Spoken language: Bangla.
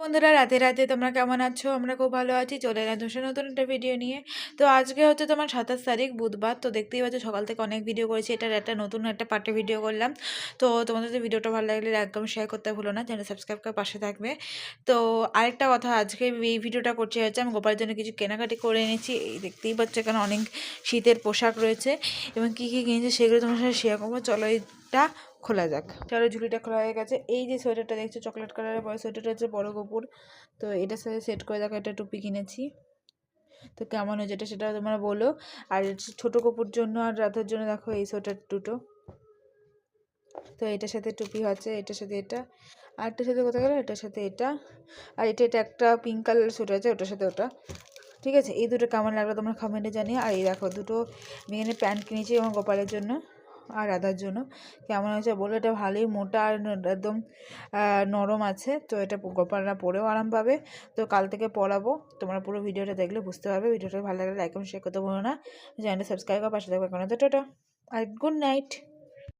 বন্ধুরা রাতে রাতে তোমরা কেমন আছো? আমরা খুব ভালো আছি। চলে এলাম তোমার নতুন একটা ভিডিও নিয়ে। তো আজকে হচ্ছে তোমার সাতাশ তারিখ, বুধবার। তো দেখতেই পাচ্ছ, সকাল থেকে অনেক ভিডিও করেছি। এটার একটা নতুন একটা পার্টে ভিডিও করলাম। তো তোমাদের যদি ভিডিওটা ভালো লাগলে একদম শেয়ার করতে ভুলো না। চ্যানেল সাবস্ক্রাইব করে পাশে থাকবে। তো আরেকটা কথা, আজকে এই ভিডিওটা করছি হচ্ছে আমি গোপালের জন্য কিছু কেনাকাটি করে এনেছি। এই দেখতেই পাচ্ছ, এখানে অনেক শীতের পোশাক রয়েছে। এবং কী কী কিনেছি সেগুলো তোমার সাথে শেয়ার করব। চলো এটা খোলা যাক। চলো ঝুলিটা খোলা হয়ে গেছে। এই যে সোয়েটারটা দেখছ, চকলেট কালারের বড় সোয়েটারটা হচ্ছে বড় কপুর তো এটার সাথে সেট করে দেখো, একটা টুপি কিনেছি। তো কেমন হয়েছে এটা সেটা তোমরা বলো। আর ছোটো কপুর জন্য আর রাতের জন্য দেখো এই সোয়েটার দুটো। তো এটার সাথে টুপি আছে এটার সাথে এটা আর এটার সাথে কোথায় গেলো? এটার সাথে এটা। আর এটা এটা একটা পিঙ্ক কালার সোয়েটার আছে, ওটার সাথে ওটা। ঠিক আছে? এই দুটো কেমন লাগল তোমরা কমেন্টে জানিয়ে আর এই দেখো, দুটো এখানে প্যান্ট কিনেছি এবং গোপালের জন্য। আর রাধার জন্য। কেমন হয়েছে বলো? এটা ভালোই মোটা আর একদম নরম আছে। তো এটা গোপালরা পরেও আরাম পাবে। তো কাল থেকে পড়াবো। তোমরা পুরো ভিডিওটা দেখলে বুঝতে পারবে। ভিডিওটা ভালো লাগলে লাইক এবং শেয়ার করতে বলো না। চ্যানেলটা সাবস্ক্রাইব করার পাশে থাকবে এখন তো টোটো। আর গুড নাইট